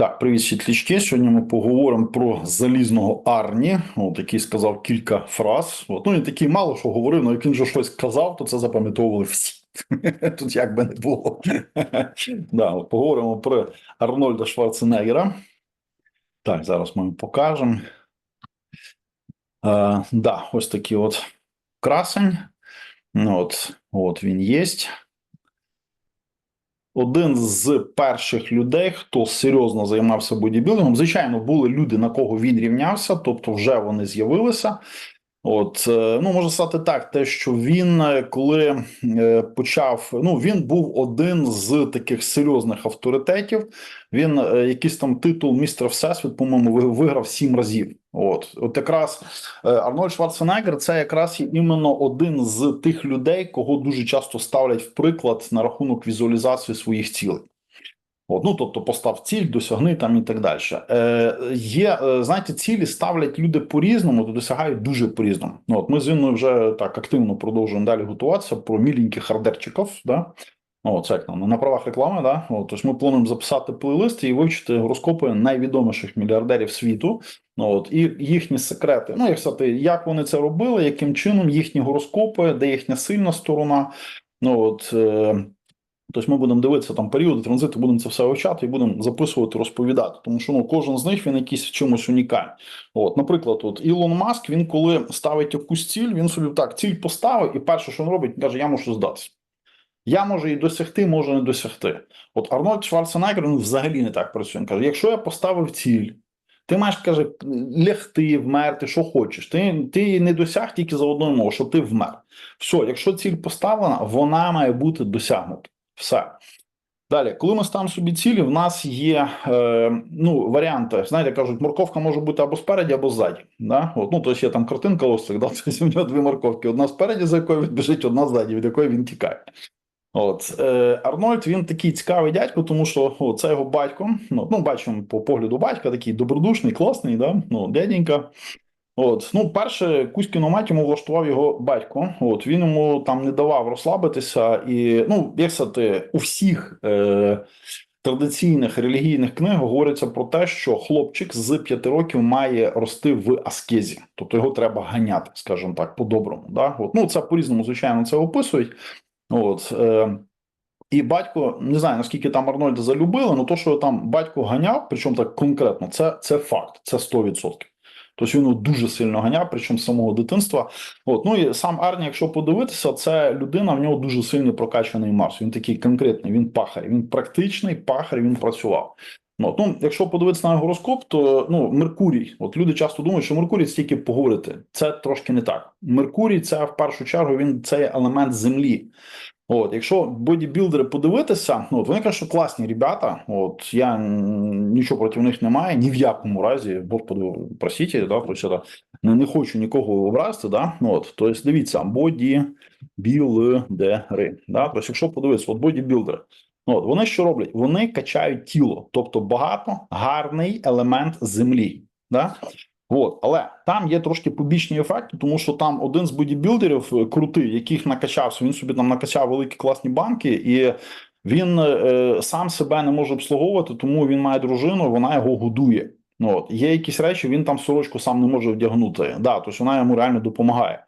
Так, привіт, світлячки. Сьогодні ми поговоримо про залізного Арні, от, який сказав кілька фраз. От, ну, він такий мало що говорив, але як він же щось казав, то це запам'ятовували всі. Тут як би не було. да, от, поговоримо про Арнольда Шварценеггера. Так, зараз ми покажемо. Е, да, ось такий от красень. Ну, От, от він єсть один з перших людей, хто серйозно займався бодібілдингом. Звичайно, були люди, на кого він рівнявся, тобто вже вони з'явилися. От, е, ну можна сказати так, те, що він е, коли е, почав, ну він був один з таких серйозних авторитетів. Він якийсь там титул містер Всесвіт, по-моєму, виграв сім разів. От, от якраз Арнольд Шварценеггер це якраз іменно один з тих людей, кого дуже часто ставлять в приклад на рахунок візуалізації своїх цілей. От, ну, тобто постав ціль, досягни там і так далі. Е, є, е, знаєте, цілі ставлять люди по-різному, то досягають дуже по-різному. Ну, от ми з Інною вже так активно продовжуємо далі готуватися про міленьких хардерчиків. Да? О, це як там на правах реклами, да? От, тож ми плануємо записати плейлист і вивчити гороскопи найвідоміших мільярдерів світу. Ну, от, і їхні секрети. Ну, як сказати, як вони це робили, яким чином їхні гороскопи, де їхня сильна сторона. Ну, от, е, Тобто ми будемо дивитися там періоди транзиту, будемо це все вивчати і будемо записувати, розповідати. Тому що ну кожен з них він якийсь в чомусь унікальний. От, наприклад, от Ілон Маск, він коли ставить якусь ціль, він собі так ціль поставив, і перше, що він робить, він каже: Я можу здатися. Я можу її досягти, можу не досягти. От Арнольд Шварценеггер він взагалі не так працює. Він каже: якщо я поставив ціль, ти маєш каже, лягти, вмерти, що хочеш. Ти, ти її не досяг тільки за одною мовою, що ти вмер. Все, якщо ціль поставлена, вона має бути досягнута. Все. Далі, коли ми ставимо собі цілі, в нас є е, ну, варіанти. Знаєте, кажуть, морковка може бути або спереді, або ззаді. Да? От, ну, тобто є там картинка лосик, да? в нього дві морковки: одна спереді, за якою він біжить, одна ззаді, від якої він тікає. От е, Арнольд він такий цікавий дядько, тому що о, це його батько. Ну, ну, бачимо по погляду батька, такий добродушний, класний, да? ну, дяденька. От, ну, перше, Кузькіну йому влаштував його батько. От він йому там не давав розслабитися, і ну, як сказати, у всіх е, традиційних релігійних книгах говориться про те, що хлопчик з п'яти років має рости в аскезі, тобто його треба ганяти, скажімо так, по-доброму. Да? От, ну, це по-різному, звичайно, це описують. От, е, і батько не знаю наскільки там Арнольда залюбили, але то, що там батько ганяв, причому так конкретно, це, це факт, це 100%. Тобто він дуже сильно ганяв, причому з самого дитинства. От ну і сам Арні, якщо подивитися, це людина в нього дуже сильно прокачаний Марс. Він такий конкретний, він пахар, він практичний пахар, він працював. Ну, ну, якщо подивитися на гороскоп, то ну Меркурій. От люди часто думають, що Меркурій це тільки поговорити. Це трошки не так. Меркурій це в першу чергу він це є елемент землі. От, якщо бодібілдери подивитися, ну от вони кажуть, що класні ребята. От я нічого проти них не маю, ні в якому разі, господи, простіть, да, що не, не хочу нікого образити. Да? Ну, от, тобто, дивіться, бодібілдери. Да? Тобто, якщо подивитися, от бодібілдери, ну, от, вони що роблять? Вони качають тіло, тобто багато гарний елемент землі. Да? От, але там є трошки побічні ефекти, тому що там один з бодібілдерів е, крутий, яких накачався, він собі там накачав великі класні банки, і він е, сам себе не може обслуговувати, тому він має дружину, вона його годує. Ну, от. Є якісь речі, він там сорочку сам не може вдягнути. Да, тобто вона йому реально допомагає.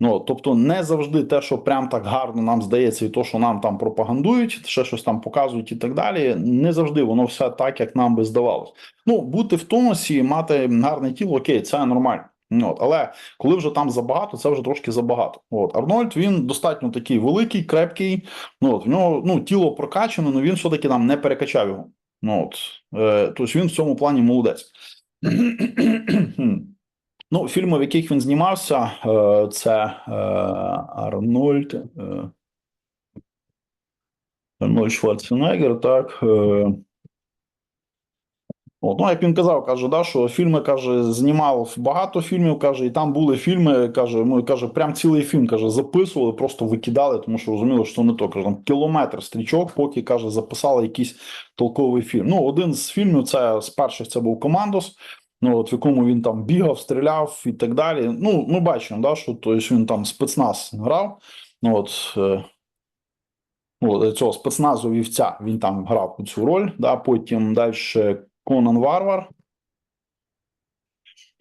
Ну, тобто, не завжди те, що прям так гарно нам здається, і то, що нам там пропагандують, ще щось там показують і так далі. Не завжди воно все так, як нам би здавалось. Ну, бути в тонусі, мати гарне тіло, окей, це нормально. От, але коли вже там забагато, це вже трошки забагато. От Арнольд він достатньо такий великий, крепкий. Ну от в нього ну тіло прокачане, але він все таки там не перекачав його. Ну от е, тобто він в цьому плані молодець. Ну, фільми, в яких він знімався, е, це е, Арнольд. е, Арнольд Шварценеггер, так. От, ну, як він казав, каже, да, що фільми каже, знімав багато фільмів, каже, і там були фільми, каже, ну, каже, прям цілий фільм каже, записували, просто викидали, тому що розуміли, що не то. Каже, там кілометр стрічок, поки каже, записали якийсь толковий фільм. Ну, один з фільмів, це з перших це був Командос. Ну, от в якому він там бігав, стріляв і так далі. Ну, ми бачимо, да, що тобто, він там спецназ грав. Ну, от, е, от, цього спецназу вівця він там грав цю роль. Да, Потім далі Конан Варвар.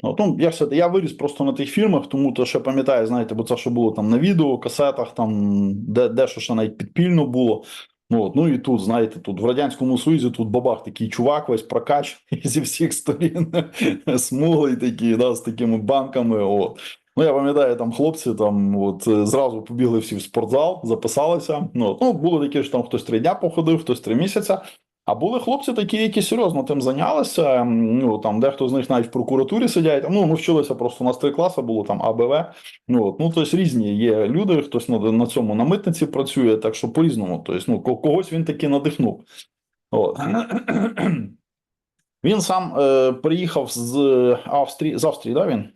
От, ну, я, все, я виріс просто на тих фільмах, тому то ще пам'ятаю, знаєте, бо це що було там на відео, касетах, там, де, де що ще навіть підпільно було. Ну, ну і тут, знаєте, тут в Радянському Союзі тут бабах такий чувак, весь прокачаний зі всіх сторін, смуглий такий, да, з такими банками. От. Ну, я пам'ятаю, там хлопці там от зразу побігли всі в спортзал, записалися. Ну, от. ну було таке, що там хтось три дня походив, хтось три місяця. А були хлопці такі, які серйозно тим зайнялися. Ну там дехто з них навіть в прокуратурі сидять. Ну, ми вчилися просто у нас три класи, було там АБВ. Ну от ну тобто різні є люди. Хтось на, на цьому на митниці працює, так що по-різному. Тобто, ну когось він таки надихнув. От. Він сам е, приїхав з Австрії, з Австрії, да, він?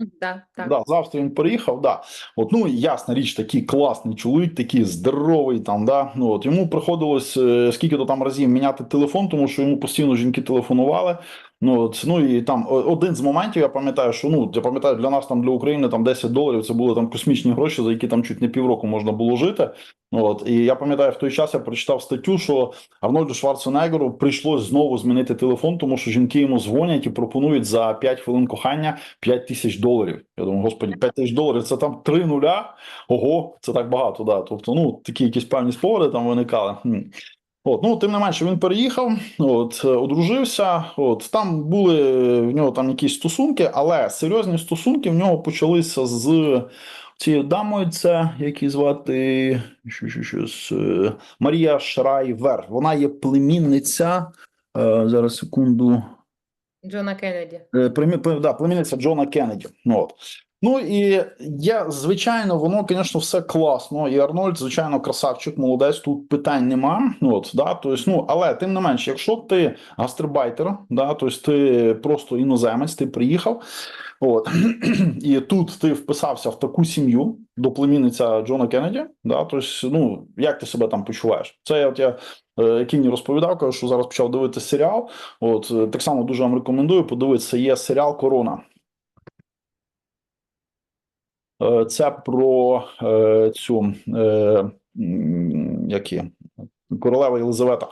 Да, так. Да, завтра він переїхав, да. От, ну, ясна річ, такий класний чоловік, такий здоровий там, да. Ну, от, йому приходилось е, скільки то там разів міняти телефон, тому що йому постійно жінки телефонували. Ну, от, ну і там один з моментів, я пам'ятаю, що ну, я пам'ятаю, для нас там для України там 10 доларів це були там космічні гроші, за які там чуть не півроку можна було жити. Ну, От, і я пам'ятаю, в той час я прочитав статтю, що Арнольду Шварценеггеру прийшлось знову змінити телефон, тому що жінки йому дзвонять і пропонують за 5 хвилин кохання 5 тисяч доларів. Я думаю, господі, 5 тисяч доларів це там три нуля. Ого, це так багато, да. Тобто, ну такі якісь певні спогади там виникали. От, ну, тим не менше, він переїхав, от, е, одружився. От, там були в нього там якісь стосунки, але серйозні стосунки в нього почалися з цією дамою, це як її звати що, що, що, з, е, Марія Шрайвер. Вона є племінниця. Е, зараз секунду. Джона Кеннеді. Е, племі- да, племінниця Джона Кеннеді. Ну, от. Ну і я, звичайно, воно, звісно, все класно. І Арнольд, звичайно, красавчик, молодець, тут питань нема. Ну, От, да, тобто, ну, але тим не менш, якщо ти гастрибайтер, да, тобто ти просто іноземець, ти приїхав, от, і тут ти вписався в таку сім'ю до племінниця Джона Кеннеді, да, тобто, ну, як ти себе там почуваєш? Це от я е, Кінні розповідав, кажу, що зараз почав дивитися серіал. От е, так само дуже вам рекомендую подивитися. Є серіал Корона. Е, Це про е, цю е, м, як є, королева Єлизавета.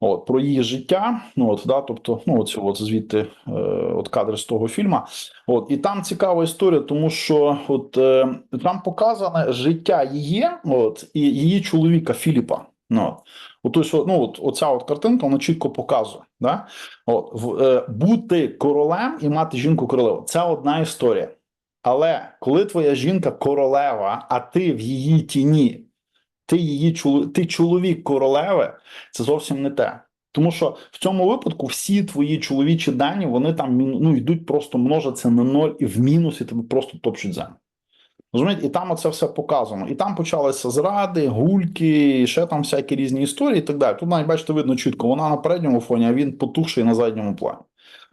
От, про її життя, ну от да, тобто, ну оце от звідти от кадри з того фільму. От і там цікава історія, тому що от там показане життя її, от і її чоловіка Філіпа. Ну, от. Що, ну, от, оця от картинка вона чітко показує. Да? От, в, е, бути королем і мати жінку королеву це одна історія. Але коли твоя жінка королева, а ти в її тіні, ти її ти чоловік королеви, це зовсім не те. Тому що в цьому випадку всі твої чоловічі дані вони там ну, йдуть просто множаться на ноль і в мінус, і тебе просто топчуть землю. Розумієте, і там оце все показано. І там почалися зради, гульки, ще там всякі різні історії і так далі. Тут навіть бачите, видно чітко, вона на передньому фоні, а він потухший на задньому плані.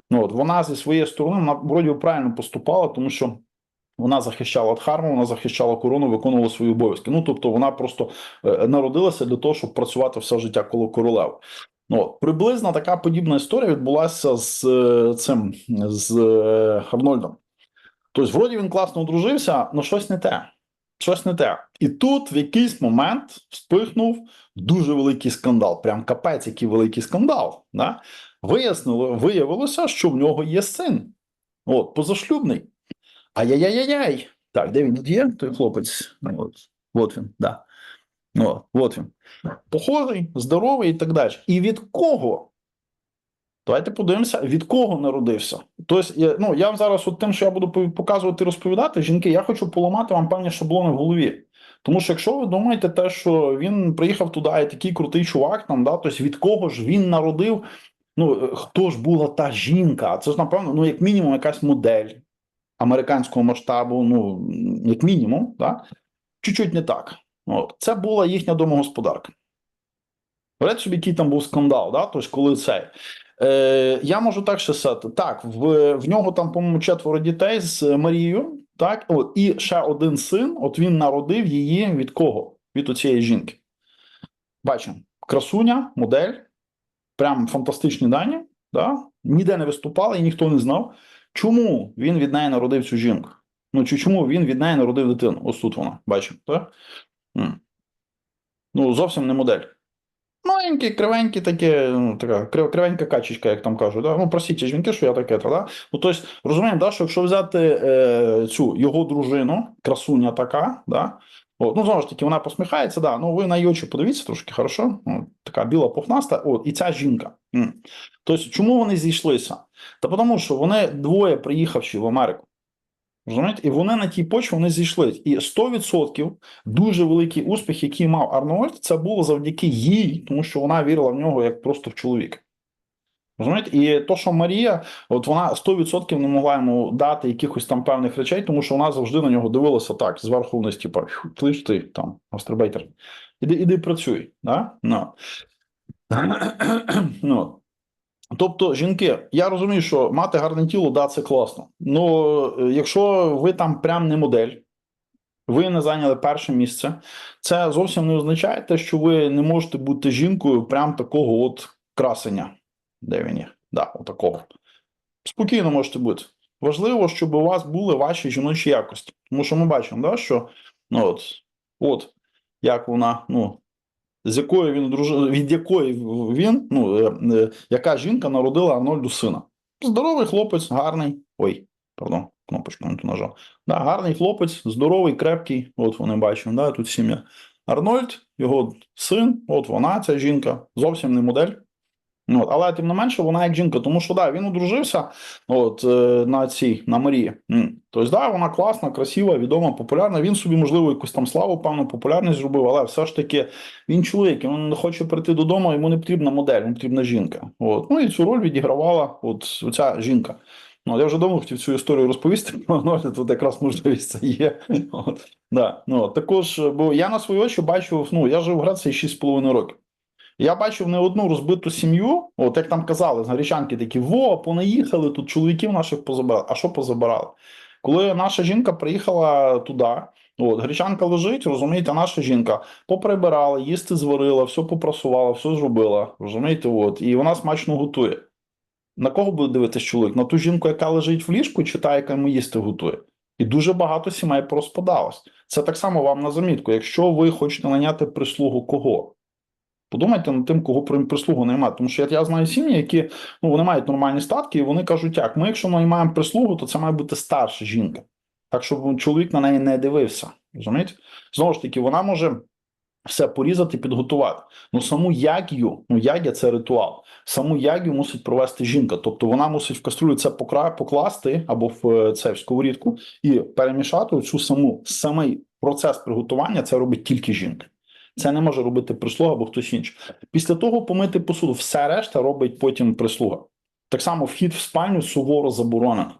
Ну, от, вона зі своєї сторони вона вроді правильно поступала, тому що вона захищала Дхарму, вона захищала корону, виконувала свої обов'язки. Ну тобто вона просто е, народилася для того, щоб працювати все життя коло королев. Ну, приблизно така подібна історія відбулася з е, цим з е, Арнольдом. Тобто, вроді він класно одружився, але щось не те. Щось не те. І тут в якийсь момент вспихнув дуже великий скандал. Прям капець, який великий скандал. Да? Вияснило, виявилося, що в нього є син. От, позашлюбний. Ай-яй-яй-яй. Так, де він є? Той хлопець. Ну, От, от він, да. О, от він. Похожий, здоровий і так далі. І від кого? Давайте подивимося, від кого народився. Тобто, ну, я вам зараз, от тим, що я буду показувати і розповідати, жінки, я хочу поламати вам певні шаблони в голові. Тому що якщо ви думаєте, те, що він приїхав туди, і такий крутий чувак, там, да, тобто від кого ж він народив, ну, е, хто ж була та жінка? Це ж, напевно, ну, як мінімум, якась модель американського масштабу, ну, як мінімум, да? чуть-чуть не так. От. Це була їхня домогосподарка. Берете собі, який там був скандал, да? Тобто, коли цей. Е, я можу так ще сказати. Так, в, в нього там, по-моєму, четверо дітей з Марією, так, от, і ще один син, от він народив її від кого? Від оцієї жінки. Бачимо, красуня, модель, прям фантастичні дані, да? ніде не виступала і ніхто не знав. Чому він від неї народив цю жінку? Ну, чи чому він від неї народив дитину? Ось тут вона, бачимо, так? Ну, зовсім не модель. Маленькі, кривенькі таке, ну, така крив- кривенька качечка, як там кажуть. Да? Ну, прості ті жінки, що я таке, то, да? Ну, тобто, розуміємо, да, що якщо взяти е, цю його дружину, красуня така, да? От, ну, знову ж таки, вона посміхається, да. ну ви на її очі подивіться трошки, хорошо? От, така біла пухнаста, от, і ця жінка. М. Тобто, чому вони зійшлися? Та тому, що вони двоє приїхавши в Америку. Розумієте? І вони на тій почві вони зійшли. І 100% дуже великий успіх, який мав Арнольд, це було завдяки їй, тому що вона вірила в нього як просто в чоловіка. Розумієте? І то, що Марія, от вона 100% не могла йому дати якихось там певних речей, тому що вона завжди на нього дивилася так, зверху вниз, типу, клиш ти там, гастарбейтер. Іди, іди працюй. Да? Ну. ну. Тобто, жінки, я розумію, що мати гарне тіло, да, це класно. Ну, якщо ви там прям не модель, ви не зайняли перше місце, це зовсім не означає те, що ви не можете бути жінкою прям такого от красення. Де він є? Да, отакого. Спокійно можете бути. Важливо, щоб у вас були ваші жіночі якості. Тому що ми бачимо, да, що ну, от, от як вона, ну, з якої він від якої він, ну, е, е, яка жінка народила Арнольду сина. Здоровий хлопець, гарний. Ой, пардон, кнопочку не ту нажав. Да, гарний хлопець, здоровий, крепкий. От вони бачимо, да, тут сім'я. Арнольд, його син, от вона, ця жінка, зовсім не модель. Ну, От, але тим не менше, вона як жінка, тому що да, він одружився от, е, на цій на Марії. Тобто, да, вона класна, красива, відома, популярна. Він собі, можливо, якусь там славу, певну популярність зробив, але все ж таки він чоловік, він не хоче прийти додому, йому не потрібна модель, йому потрібна жінка. От. Ну і цю роль відігравала от ця жінка. Ну, я вже давно хотів цю історію розповісти, ну, тут якраз можливість це є. От. Да. Ну, також, бо я на свої очі бачив, ну, я жив в Греції 6,5 років. Я бачив не одну розбиту сім'ю, от як там казали, горічанки такі: во, понаїхали, тут чоловіків наших позабирали. А що позабирали? Коли наша жінка приїхала туди, от гречанка лежить, розумієте, наша жінка поприбирала, їсти зварила, все попрасувала, все зробила. Розумієте, от, і вона смачно готує. На кого буде дивитись чоловік? На ту жінку, яка лежить в ліжку, чи та, яка йому їсти готує? І дуже багато сімей порозпадалось. Це так само вам на замітку. Якщо ви хочете наняти прислугу кого? Подумайте над тим, кого при- прислугу наймати. Тому що я, я знаю сім'ї, які ну, вони мають нормальні статки, і вони кажуть, як ми, якщо наймаємо прислугу, то це має бути старша жінка. Так, щоб чоловік на неї не дивився. Розумієте? Знову ж таки, вона може все порізати, підготувати. Ну саму ягію, ну ягія це ритуал. Саму ягію мусить провести жінка. Тобто вона мусить в кастрюлю це покласти або в е, це в сковорідку і перемішати цю саму самий процес приготування. Це робить тільки жінка. Це не може робити прислуга або хтось інший. Після того помити посуду. Все решта робить потім прислуга. Так само вхід в спальню суворо заборонений.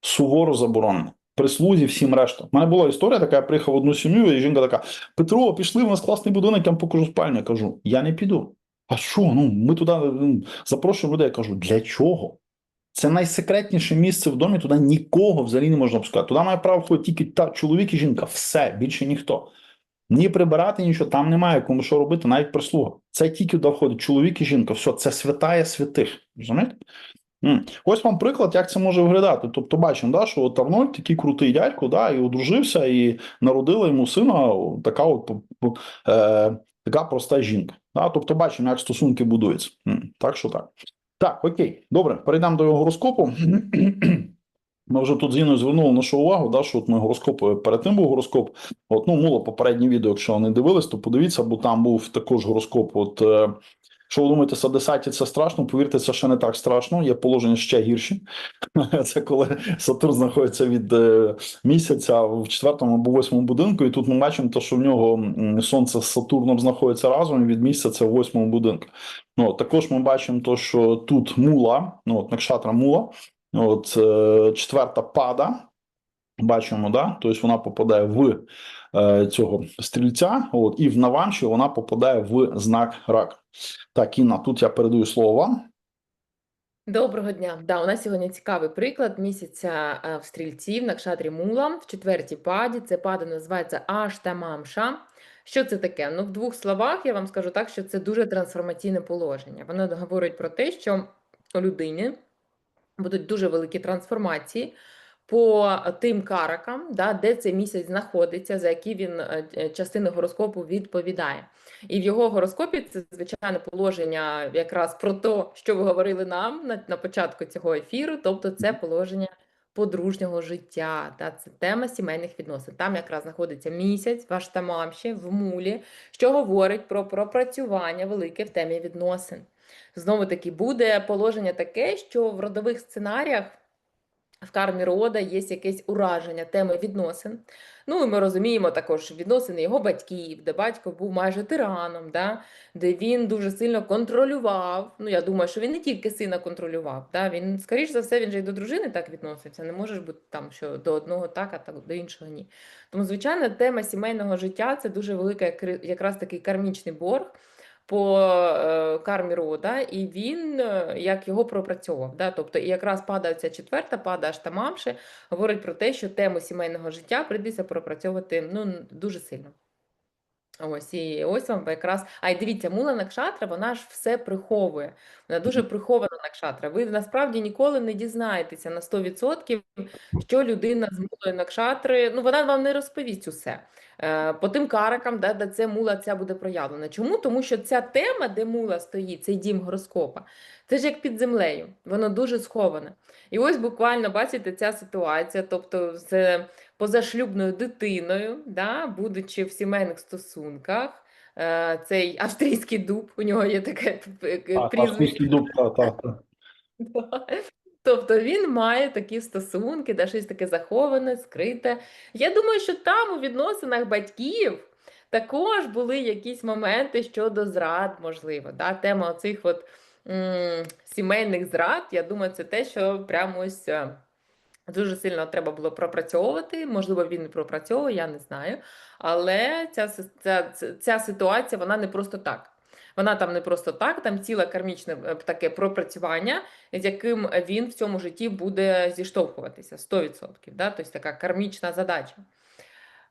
Суворо заборонений. Прислузі всім решта. У мене була історія така, я приїхав в одну сім'ю, і жінка така: Петро, пішли, у нас класний будинок, я вам покажу спальню. Я кажу, я не піду. А що? Ну, ми туди ну, запрошуємо людей. Я кажу, для чого? Це найсекретніше місце в домі, туди нікого взагалі не можна пускати. Туди має право входити тільки та чоловік і жінка. Все, більше ніхто. Ні прибирати нічого, там немає кому що робити, навіть прислуга. Це тільки туди входить чоловік і жінка. Все, це святає святих. Розумієте? Ось вам приклад, як це може виглядати. Тобто, бачимо, да, що от Арнольд такий крутий дядько, да, і одружився, і народила йому сина така от е, така проста жінка. Да? Тобто, бачимо, як стосунки будуються. Так що так. Так, окей, добре, перейдемо до його гороскопу. Ми вже тут з Іною звернули нашу увагу, да, що от ми гороскоп е, перед тим був гороскоп. От, ну, муло попереднє відео, якщо не дивились, то подивіться, бо там був також гороскоп. От, е, що ви думаєте, Садесаті це страшно? Повірте, це ще не так страшно. Є положення ще гірші. Це коли Сатурн знаходиться від е, місяця в четвертому або восьмому будинку, і тут ми бачимо, то, що в нього сонце з Сатурном знаходиться разом і від місяця в восьмому будинку. Ну, також ми бачимо, то, що тут мула, ну от накшатра мула. От е, четверта пада, бачимо, да? тобто вона попадає в е, цього стрільця, от, і в навамші вона попадає в знак рак. Так, Інна, тут я передаю слово вам. Доброго дня. Да, у нас сьогодні цікавий приклад місяця е, в стрільці в Накшатрі Мула в четвертій паді. Це пада називається Аштамамша. Що це таке? Ну, в двох словах я вам скажу так, що це дуже трансформаційне положення. Воно говорить про те, що у людині будуть дуже великі трансформації по тим каракам, да, де цей місяць знаходиться, за які він е, е, частини гороскопу відповідає. І в його гороскопі це звичайне положення якраз про те, що ви говорили нам на, на початку цього ефіру, тобто це положення подружнього життя. Та це тема сімейних відносин. Там якраз знаходиться місяць, ваш тамамші в мулі, що говорить про пропрацювання велике в темі відносин. Знову таки буде положення таке, що в родових сценаріях. В кармі рода є якесь ураження теми відносин. Ну і ми розуміємо також відносини його батьків, де батько був майже тираном, да? де він дуже сильно контролював. Ну, я думаю, що він не тільки сина контролював. Да? Він, скоріш за все, він же і до дружини так відносився. Не може бути там, що до одного так, а так до іншого ні. Тому, звичайно, тема сімейного життя це дуже велика якраз такий кармічний борг по е, кармі рода, і він е, як його пропрацьовував. Да? Тобто, і якраз падає ця четверта, падає аж тамамши, говорить про те, що тему сімейного життя прийдеться пропрацьовувати ну, дуже сильно. Ось і ось вам якраз. А й дивіться, мула накшатра, вона ж все приховує. Вона дуже прихована накшатра. Ви насправді ніколи не дізнаєтеся на 100%, що людина з мулою накшатри, ну вона вам не розповість усе. Е, По тим каракам, да, де це мула ця буде проявлена. Чому? Тому що ця тема, де мула стоїть, цей дім гороскопа, це ж як під землею, воно дуже сховане. І ось буквально бачите ця ситуація, тобто з позашлюбною дитиною, да, будучи в сімейних стосунках. Е, Цей австрійський дуб, у нього є таке прізвище. австрійський дуб, так, так. Тобто він має такі стосунки, де щось таке заховане, скрите. Я думаю, що там у відносинах батьків також були якісь моменти щодо зрад, можливо. Да? Тема оцих от, м, сімейних зрад, я думаю, це те, що прямо ось. Дуже сильно треба було пропрацьовувати. Можливо, він і пропрацьовує, я не знаю. Але ця, ця, ця, ситуація вона не просто так. Вона там не просто так, там ціле кармічне е, таке пропрацювання, з яким він в цьому житті буде зіштовхуватися 100%. Да? Тобто така кармічна задача.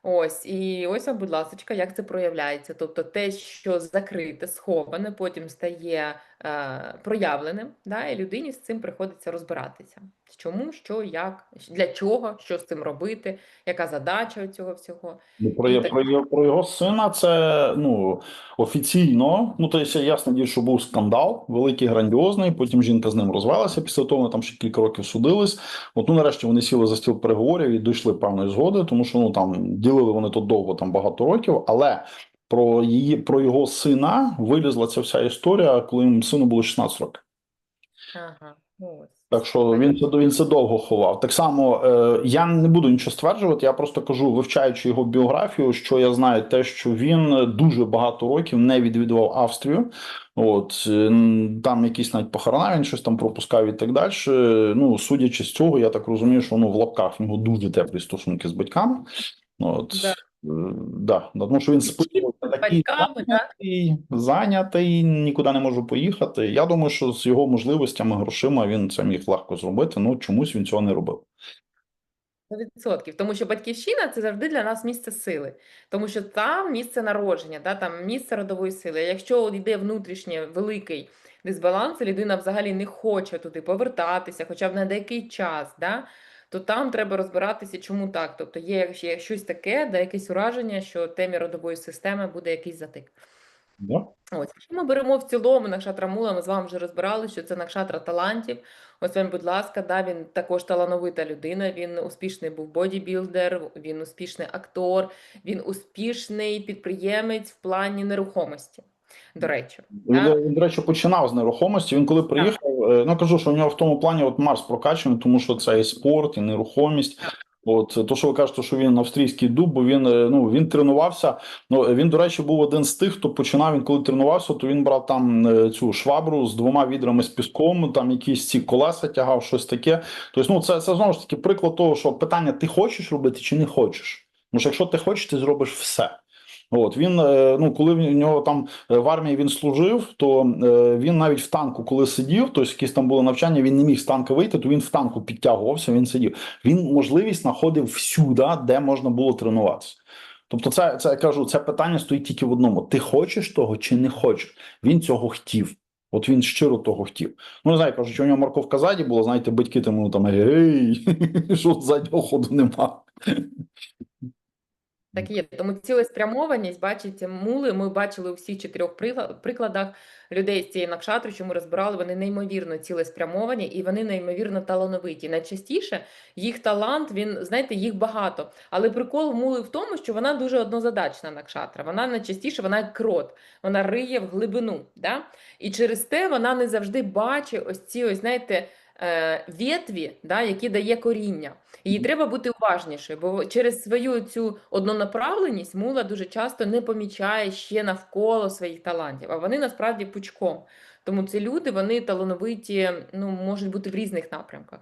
Ось, і ось вам, будь ласка, як це проявляється. Тобто те, що закрите, сховане, потім стає е, проявленим, да? і людині з цим приходиться розбиратися. Чому, що, як, для чого, що з цим робити, яка задача цього всього. Ну, Про, так- про, його- про його сина це ну офіційно. Ну, тобто, ясно, діло, що був скандал, великий, грандіозний. Потім жінка з ним розвелася. Після того там ще кілька років судились. От ну нарешті вони сіли за стіл переговорів і дійшли певної згоди, тому що ну там ділили вони тут довго, там багато років, але. Про її про його сина вилізла ця вся історія, коли йому сину було 16 років. Ага, ось. Так що він це він це довго ховав. Так само е, я не буду нічого стверджувати. Я просто кажу, вивчаючи його біографію, що я знаю, те, що він дуже багато років не відвідував Австрію. От е, там якісь навіть похорона, він щось там пропускав і так далі. Ну, судячи з цього, я так розумію, що ну в лапках в нього дуже теплі стосунки з батьками. От Да. е, да, тому що він спитував такий батьками, да? зайнятий, зайнятий, нікуди не можу поїхати. Я думаю, що з його можливостями, грошима він це міг легко зробити. Ну чомусь він цього не робив. 100%. Тому що батьківщина це завжди для нас місце сили, тому що там місце народження, да, там місце родової сили. Якщо йде внутрішнє великий дисбаланс, людина взагалі не хоче туди повертатися, хоча б на деякий час, да, то там треба розбиратися, чому так. Тобто є, є щось таке, де якесь ураження, що темі родової системи буде якийсь затик. Да? Ось, якщо ми беремо в цілому Накшатра Мула, ми з вами вже розбирали, що це Накшатра талантів. Ось вам, будь ласка, да, він також талановита людина, він успішний був бодібілдер, він успішний актор, він успішний підприємець в плані нерухомості. До речі, Він, да? він, до речі, починав з нерухомості. Він коли приїхав, е, ну кажу, що у нього в тому плані от Марс прокачаний, тому що це і спорт, і нерухомість. От то, що ви кажете, що він австрійський дуб, бо він е, ну він тренувався. Ну він, до речі, був один з тих, хто починав. Він коли тренувався, то він брав там е, цю швабру з двома відрами з піском, там якісь ці колеса тягав, щось таке. Тобто, ну це, це знову ж таки приклад того, що питання: ти хочеш робити чи не хочеш? Тому що якщо ти хочеш, ти зробиш все. От він, е, ну коли в нього там е, в армії він служив, то е, він навіть в танку, коли сидів, тобто якісь там було навчання, він не міг з танка вийти, то він в танку підтягувався, він сидів. Він можливість знаходив всюди, де можна було тренуватися. Тобто, це, це я кажу, це питання стоїть тільки в одному: ти хочеш того чи не хочеш? Він цього хотів. От він щиро того хотів. Ну, не знаю, кажуть, що у нього морковка ззаді була, знаєте, батьки тому там гей, що заднього ходу нема. Так і є. Тому цілеспрямованість, бачите, мули, ми бачили у всіх чотирьох прикладах людей з цієї накшатри, що ми розбирали, вони неймовірно цілеспрямовані і вони неймовірно талановиті. Найчастіше їх талант, він, знаєте, їх багато. Але прикол мули в тому, що вона дуже однозадачна накшатра. Вона найчастіше, вона як крот, вона риє в глибину. Да? І через те вона не завжди бачить ось ці, ось, знаєте, е, ветві, да, які дає коріння. Їй треба бути уважнішою, бо через свою цю однонаправленість мула дуже часто не помічає ще навколо своїх талантів, а вони насправді пучком. Тому ці люди, вони талановиті, ну, можуть бути в різних напрямках.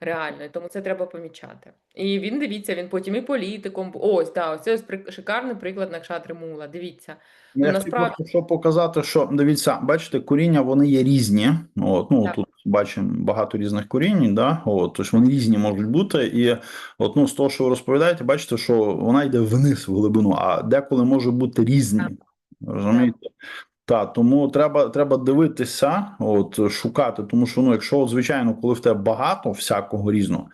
Реально, і тому це треба помічати. І він дивіться, він потім і політиком. Ось, да, ось це ось шикарний приклад Накшатри Мула. Дивіться. Ну, Я насправді- хотів просто показати, що дивіться, бачите, коріння вони є різні. От, ну Так. тут бачимо багато різних корінь, да, от, тож вони різні можуть бути. І от, ну, з того, що ви розповідаєте, бачите, що вона йде вниз в глибину, а деколи може бути різні. Розумієте? Так, тому треба, треба дивитися, от шукати, тому що ну, якщо, звичайно, коли в тебе багато всякого різного.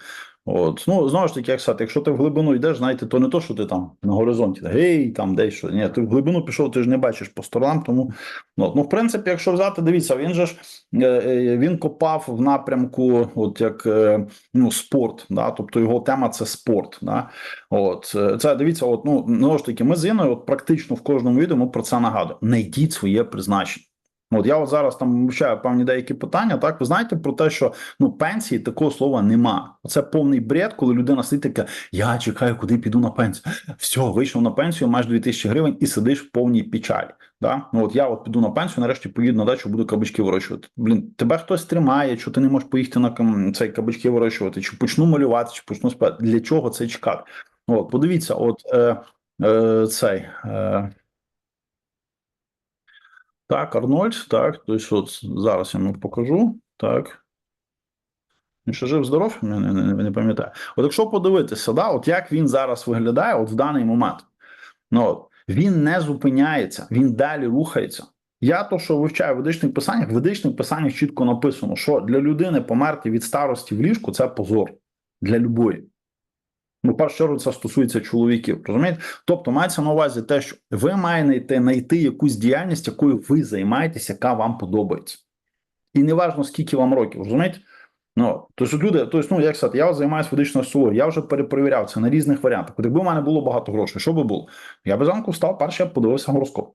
От, ну знову ж таки, як сказати, якщо ти в глибину йдеш, знаєте, то не то, що ти там на горизонті, гей, там десь що. Ні, ти в глибину пішов, ти ж не бачиш по сторонам. Тому ну, ну в принципі, якщо взяти, дивіться, він же ж е, е, він копав в напрямку, от як е, ну, спорт, да, тобто його тема це спорт. Да. От це дивіться, от ну знову ж таки, ми з Іною от практично в кожному відео ми про це нагадуємо. Найдіть своє призначення. От я от зараз там вивчаю певні деякі питання. Так, ви знаєте про те, що ну пенсії такого слова нема. Це повний бред, коли людина сидить така: я чекаю, куди піду на пенсію. Все, вийшов на пенсію, маєш 2000 гривень і сидиш в повній печалі. Да? Ну от я от піду на пенсію, нарешті поїду на дачу, буду кабачки вирощувати. Блін, тебе хтось тримає, що ти не можеш поїхати на цей кабачки вирощувати, чи почну малювати, чи почну спати. Для чого це чекати? От, подивіться, от е, е, цей. Е, так, Арнольд, так, тобто от зараз я вам покажу. Так. Він ще жив здоров, не, не, не, не пам'ятаю. От якщо подивитися, да, от як він зараз виглядає от в даний момент, ну, от, він не зупиняється, він далі рухається. Я то, що вивчаю в ведичних писаннях, в ведичних писаннях чітко написано, що для людини померти від старості в ліжку це позор для любої. Ну, першу чергу, це стосується чоловіків, розумієте? Тобто мається на увазі те, що ви маєте знайти якусь діяльність, якою ви займаєтесь, яка вам подобається. І не важливо, скільки вам років, розумієте? Ну, тобто люди, тобто, ну, як сказати, я займаюся ведичною астрологією, я вже перепровіряв це на різних варіантах. Якби в мене було багато грошей, що би було? Я би зранку встав, перше я подивився гороскоп.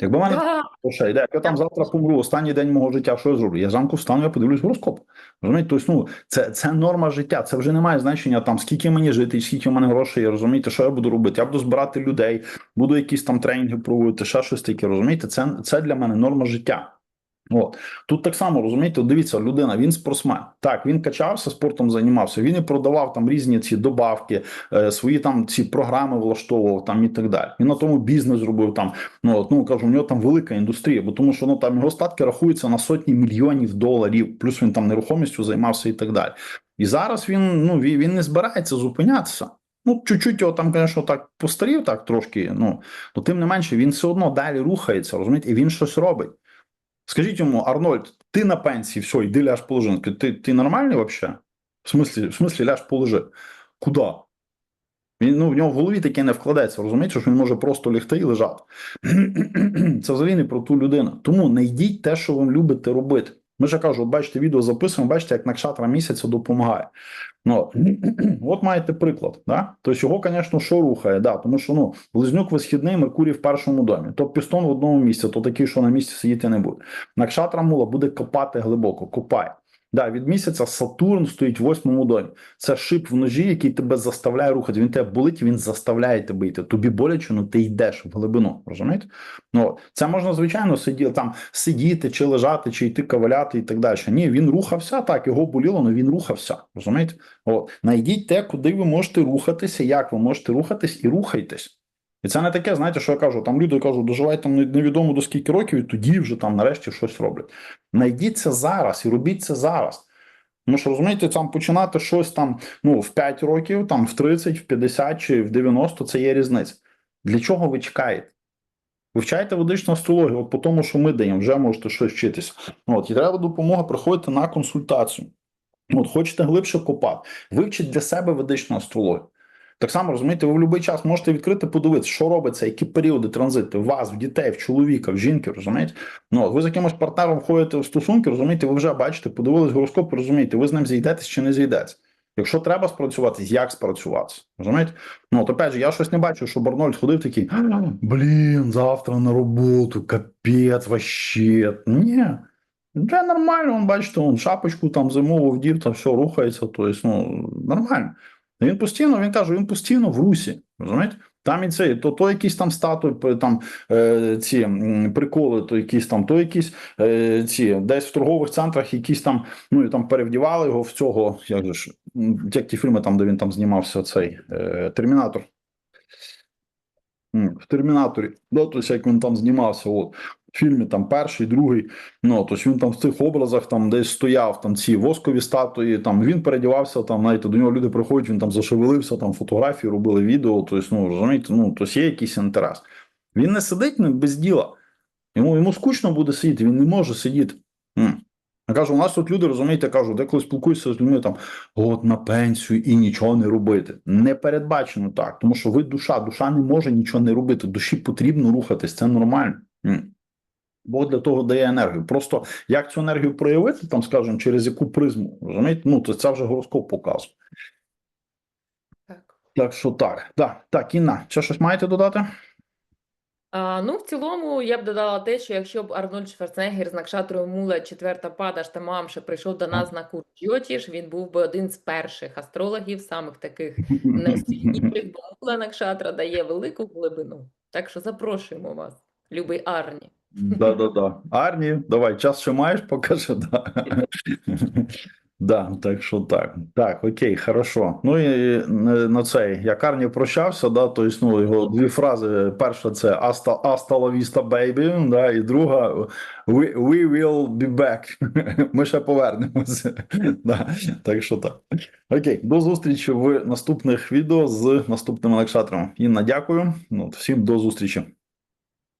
Якби мене грошей, як я там завтра помру, останній день мого життя, що я зроблю? Я зранку встану, я подивлюсь гороскоп. Розумієте? Тобто, ну, це, це норма життя, це вже не має значення там, скільки мені жити, скільки в мене грошей, розумієте, що я буду робити? Я буду збирати людей, буду якісь там тренінги проводити, ще щось таке, розумієте? Це, це для мене норма життя. От тут так само розумієте, дивіться, людина, він спортсмен. Так, він качався, спортом займався. Він і продавав там різні ці добавки, е, свої там ці програми влаштовував там і так далі. Він на тому бізнес зробив там. Ну от, ну кажу, у нього там велика індустрія, бо тому що ну там його статки рахуються на сотні мільйонів доларів. Плюс він там нерухомістю займався і так далі. І зараз він ну він, він не збирається зупинятися. Ну, чуть-чуть його там, звісно, так постарів, так трошки. Ну то тим не менше, він все одно далі рухається, розумієте, і він щось робить. Скажіть йому, Арнольд, ти на пенсії, все, йди ляж положи. Він каже, Ти, ти нормальний вообще? В смислі, в смысле ляж положи. Куди? Він, ну, в нього в голові таке не вкладеться, розумієте, що він може просто лягти і лежати. Це взагалі не про ту людину. Тому знайдіть те, що ви любите робити. Ми ж я кажу, бачите, відео записуємо, бачите, як Накшатра місяця допомагає. Ну, от маєте приклад. Да? Тобто його, звісно, що рухає, да, тому що ну, близнюк висхідний, Меркурій в першому домі. То пістон в одному місці, то такий, що на місці сидіти не буде. Накшатра мула буде копати глибоко, копає. Да, від місяця Сатурн стоїть в восьмому домі. Це шип в ножі, який тебе заставляє рухати. Він тебе болить, він заставляє тебе йти. Тобі боляче, ну ти йдеш в глибину. Розумієте? Ну це можна звичайно сидіти там, сидіти чи лежати, чи йти каваляти і так далі. Ні, він рухався так, його боліло, але він рухався. Розумієте? От знайдіть те, куди ви можете рухатися, як ви можете рухатись, і рухайтесь. І це не таке, знаєте, що я кажу, там люди кажуть, доживай там невідомо до скільки років, і тоді вже там нарешті щось роблять. Найдіть це зараз і робіть це зараз. Тому що розумієте, там починати щось там ну, в 5 років, там в 30, в 50 чи в 90 це є різниця. Для чого ви чекаєте? Вивчайте ведичну астрологію, от по тому, що ми даємо, вже можете щось вчитися. От, і треба допомога, приходьте на консультацію. От, хочете глибше копати, вивчіть для себе ведичну астрологію. Так само розумієте, ви в будь-який час можете відкрити, подивитися, що робиться, які періоди транзиту в вас, в дітей, в чоловіка, в жінки, розумієте? Ну, ви з якимось партнером входите в стосунки, розумієте, ви вже бачите, подивились гороскоп, розумієте, ви з ним зійдетесь чи не зійдетесь. Якщо треба спрацювати, як спрацювати? Розумієте? Ну, от опять же, я щось не бачу, що Барнольд ходив такий: блін, завтра на роботу, капець, вообще. Ні. Вже нормально, он, бачите, он шапочку там зимову вдів, там все рухається, тобто, ну, нормально. Він постійно, він каже, він постійно в русі. Розумієте? Там і це, то, то якісь там статуї, там е, ці приколи, то якісь там, то якісь е, ці, десь в торгових центрах якісь там, ну і там перевдівали його в цього, як же ж, як ті фільми там, де він там знімався, цей е, Термінатор. В Термінаторі, да, тобто, як він там знімався, от, в фільмі там перший, другий, ну, тобто він там в цих образах там десь стояв, там ці воскові статуї, там він передівався, там, знаєте, до нього люди приходять, він там зашевелився, там фотографії робили відео, тобто, ну, розумієте, ну, тобто є якийсь інтерес. Він не сидить ну, без діла. Йому, йому скучно буде сидіти, він не може сидіти. Я кажу, у нас тут люди, розумієте, кажу, деколи спілкуюся з людьми там, от на пенсію і нічого не робити. Не передбачено так, тому що ви душа, душа не може нічого не робити. Душі потрібно рухатись, це нормально. Бог для того дає енергію. Просто як цю енергію проявити, там, скажімо, через яку призму, розумієте? Ну, то це вже гороскоп показує. Так. Так що так. Да. Так, Інна, ще щось маєте додати? А, ну, в цілому, я б додала те, що якщо б Арнольд Шварценеггер з накшатрою Мула, четверта пада Штамамша прийшов до нас на курс Йотіш, він був би один з перших астрологів, самих таких найсильніших, бо Мула Накшатра дає велику глибину. Так що запрошуємо вас, любий Арні. Да, да, да. Арні, давай, час ще маєш, покажи. Да. Да, так що так. Так, окей, хорошо. Ну і е, на цей, як Арні прощався, да, то ну, його дві фрази. Перша це «Hasta, hasta la vista, baby», да, і друга «We, we will be back». Ми ще повернемося. Да, так що так. Окей, до зустрічі в наступних відео з наступними лекшаторами. Інна, дякую. Ну, всім до зустрічі.